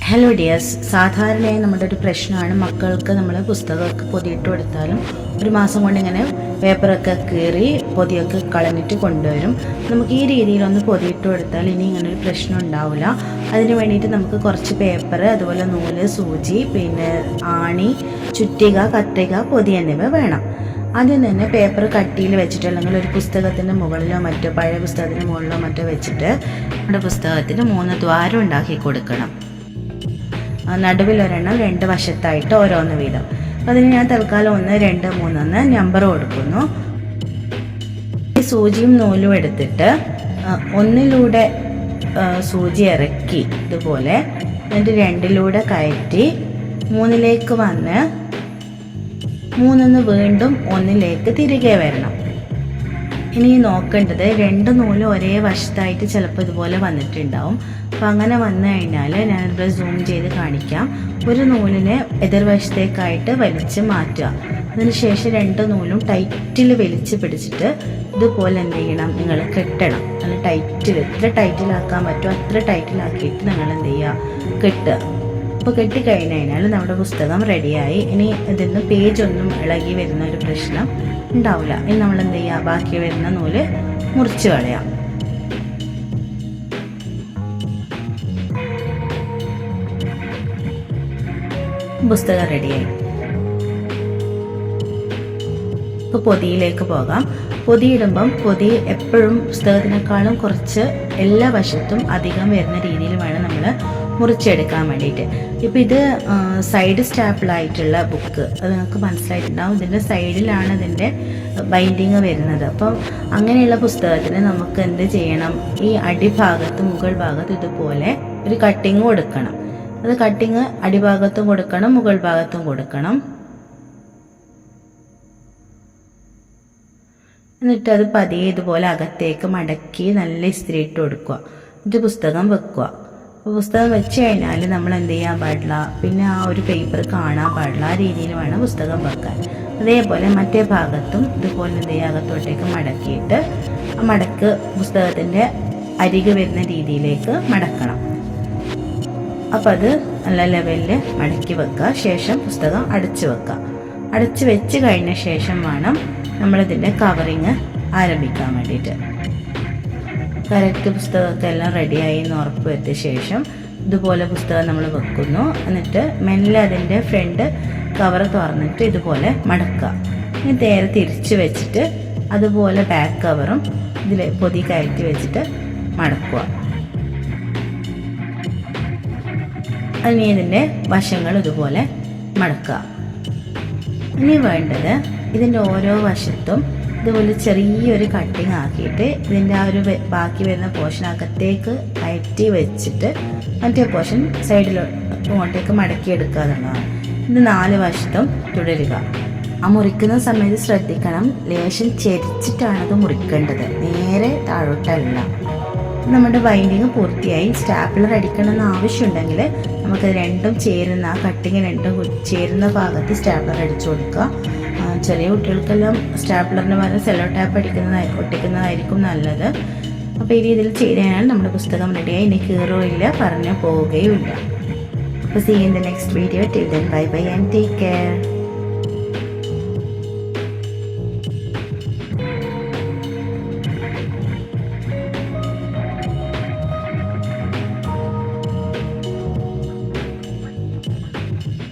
Hello dears സാധാരണയായി നമ്മുടെ ഒരു പ്രശ്നമാണ് മക്കൾക്ക് നമ്മൾ പുസ്തകമൊക്കെ പൊതിയിട്ട് കൊടുത്താലും ഒരു മാസം കൊണ്ട് ഇങ്ങനെ പേപ്പറൊക്കെ കീറി പൊതിയൊക്കെ കളഞ്ഞിട്ട് കൊണ്ടുവരും. നമുക്ക് ഈ രീതിയിലൊന്ന് പൊതിയിട്ട് കൊടുത്താൽ ഇനി ഇങ്ങനെ ഒരു പ്രശ്നം ഉണ്ടാവില്ല അതിന് വേണ്ടിയിട്ട് നമുക്ക് കുറച്ച് പേപ്പർ അതുപോലെ നൂൽ സൂചി പിന്നെ ആണി ചുറ്റിക കത്രിക പൊതി എന്നിവ വേണം. ആദ്യം തന്നെ പേപ്പർ കട്ടിയിൽ വെച്ചിട്ട് അല്ലെങ്കിൽ ഒരു പുസ്തകത്തിന്റെ മുകളിലോ മറ്റോ പഴയ പുസ്തകത്തിന്റെ മുകളിലോ മറ്റോ വെച്ചിട്ട് നമ്മുടെ പുസ്തകത്തിന് മൂന്ന് ദ്വാരം ഉണ്ടാക്കി കൊടുക്കണം. നടുവിലൊരെണ്ണം രണ്ട് വശത്തായിട്ട് ഓരോന്ന് വീതം. അതിന് ഞാൻ തൽക്കാലം ഒന്ന് രണ്ട് മൂന്നെന്ന് നമ്പർ കൊടുക്കുന്നു. ഈ സൂചിയും നൂലും എടുത്തിട്ട് ഒന്നിലൂടെ സൂചി ഇറക്കി ഇതുപോലെ എന്നിട്ട് രണ്ടിലൂടെ കയറ്റി മൂന്നിലേക്ക് വന്ന് മൂന്നിന്ന് വീണ്ടും ഒന്നിലേക്ക് തിരികെ വരണം. ഇനി നോക്കേണ്ടത് രണ്ട് നൂൽ ഒരേ വശത്തായിട്ട് ചിലപ്പോൾ ഇതുപോലെ വന്നിട്ടുണ്ടാവും. അപ്പം അങ്ങനെ വന്നു കഴിഞ്ഞാൽ ഞാനിവിടെ സൂം ചെയ്ത് കാണിക്കാം. ഒരു നൂലിനെ എതിർവശത്തേക്കായിട്ട് വലിച്ച് മാറ്റുക. അതിനുശേഷം രണ്ട് നൂലും ടൈറ്റിൽ വലിച്ച് പിടിച്ചിട്ട് ഇതുപോലെ എന്ത് ചെയ്യണം? നിങ്ങൾ കെട്ടണം. നല്ല ടൈറ്റിൽ എത്ര ടൈറ്റിലാക്കാൻ പറ്റുമോ അത്ര ടൈറ്റിലാക്കിയിട്ട് നിങ്ങൾ എന്ത് ചെയ്യുക? കെട്ടുക. അപ്പോൾ കെട്ടിക്കഴിഞ്ഞ് കഴിഞ്ഞാൽ നമ്മുടെ പുസ്തകം റെഡിയായി ഇനി ഇതിൽ നിന്ന് പേജ് ഒന്നും ഇളകി വരുന്ന ഒരു പ്രശ്നം ഉണ്ടാവില്ല. ഇനി നമ്മൾ എന്ത് ചെയ്യുക? ബാക്കി വരുന്ന നൂൽ മുറിച്ച് കളയാം. പുസ്തകം റെഡിയായി ഇപ്പോൾ പൊതിയിലേക്ക് പോകാം. പൊതിയിടുമ്പം പൊതി എപ്പോഴും പുസ്തകത്തിനേക്കാളും കുറച്ച് എല്ലാ വശത്തും അധികം വരുന്ന രീതിയിൽ വേണം നമ്മൾ മുറിച്ചെടുക്കാൻ വേണ്ടിയിട്ട്. ഇപ്പോൾ ഇത് സൈഡ് സ്റ്റാപ്പിളായിട്ടുള്ള ബുക്ക് അത് നിങ്ങൾക്ക് മനസ്സിലായിട്ടുണ്ടാവും. ഇതിന്റെ സൈഡിലാണ് ഇതിന്റെ ബൈൻഡിങ് വരുന്നത്. അപ്പം അങ്ങനെയുള്ള പുസ്തകത്തിന് നമുക്ക് എന്ത് ചെയ്യണം? ഈ അടിഭാഗത്ത് മുകൾ ഭാഗത്ത് ഇതുപോലെ ഒരു കട്ടിങ് കൊടുക്കണം. അത് കട്ടിങ് അടിഭാഗത്തും കൊടുക്കണം മുകൾ ഭാഗത്തും കൊടുക്കണം. എന്നിട്ട് അത് പതിയെ ഇതുപോലെ അകത്തേക്ക് മടക്കി നല്ല ഇസ്തിരി ഇട്ട് കൊടുക്കുക. ഇത് പുസ്തകം വെക്കുക. പുസ്തകം വെച്ച് കഴിഞ്ഞാൽ നമ്മൾ എന്ത് ചെയ്യാൻ പാടില്ല? പിന്നെ ആ ഒരു പേപ്പർ കാണാൻ പാടില്ല. ആ രീതിയിൽ വേണം പുസ്തകം വെക്കാൻ. അതേപോലെ മറ്റേ ഭാഗത്തും ഇതുപോലെ എന്ത് ചെയ്യുക? അകത്തോട്ടേക്ക് മടക്കിയിട്ട് ആ മടക്ക് പുസ്തകത്തിന്റെ അരികെ വരുന്ന രീതിയിലേക്ക് മടക്കണം. അപ്പോൾ അത് നല്ല ലെവലിൽ മടക്കി വെക്കുക. ശേഷം പുസ്തകം അടച്ചു വെക്കുക. അടച്ചു വെച്ച് കഴിഞ്ഞ ശേഷം വേണം നമ്മളിതിന്റെ കവറിങ് ആരംഭിക്കാൻ വേണ്ടിയിട്ട്. കറക്റ്റ് പുസ്തകമൊക്കെ എല്ലാം റെഡിയായി എന്ന് ഉറപ്പ് വരുത്തിയ ശേഷം ഇതുപോലെ പുസ്തകം നമ്മൾ വെക്കുന്നു. എന്നിട്ട് മെല്ലെ അതിന്റെ ഫ്രണ്ട് കവർ തുറന്നിട്ട് ഇതുപോലെ മടക്കുക. ഇനി നേരെ തിരിച്ച് വെച്ചിട്ട് അതുപോലെ ബാക്ക് കവറും ഇതിൽ പൊതി കയറ്റി വെച്ചിട്ട് മടക്കുക. ഇനി ഇതിന്റെ വശങ്ങൾ ഇതുപോലെ മടക്കുക. ഇനി വേണ്ടത് ഇതിന്റെ ഓരോ വശത്തും ഇതുപോലെ ചെറിയൊരു കട്ടിങ് ആക്കിയിട്ട് ഇതിന്റെ ആ ഒരു ബാക്കി വരുന്ന പോർഷൻ അകത്തേക്ക് അയറ്റി വെച്ചിട്ട് മറ്റേ പോർഷൻ സൈഡിലോട്ട് ഇങ്ങോട്ടേക്ക് മടക്കിയെടുക്കുക എന്നുള്ളതാണ്. ഇത് നാല് വശത്തും തുടരുക. ആ മുറിക്കുന്ന സമയത്ത് ശ്രദ്ധിക്കണം. ലേശം ചെരിച്ചിട്ടാണ് അത് മുറിക്കേണ്ടത്. നേരെ താഴോട്ടല്ല. നമ്മുടെ ബൈൻഡിങ് പൂർത്തിയായി. സ്റ്റാപ്ലർ അടിക്കണമെന്ന് ആവശ്യമുണ്ടെങ്കിൽ നമുക്ക് രണ്ടും ചേരുന്ന ആ കട്ടിങ് രണ്ടും ചേരുന്ന ഭാഗത്ത് സ്റ്റാപ്ലർ അടിച്ചു കൊടുക്കുക. ചെറിയ കുട്ടികൾക്കെല്ലാം സ്റ്റാപ്ലറിന് പകരം സെല്ലോ ടാപ്പ് അടിക്കുന്നതായി ഒട്ടിക്കുന്നതായിരിക്കും നല്ലത്. അപ്പോൾ ഈ രീതിയിൽ ചെയ്ത് നമ്മുടെ പുസ്തകം റെഡിയായി ഇനി കീറുകയില്ല പറഞ്ഞു പോവുകയും ഇല്ല അപ്പോൾ see in the next video till then bye bye and take care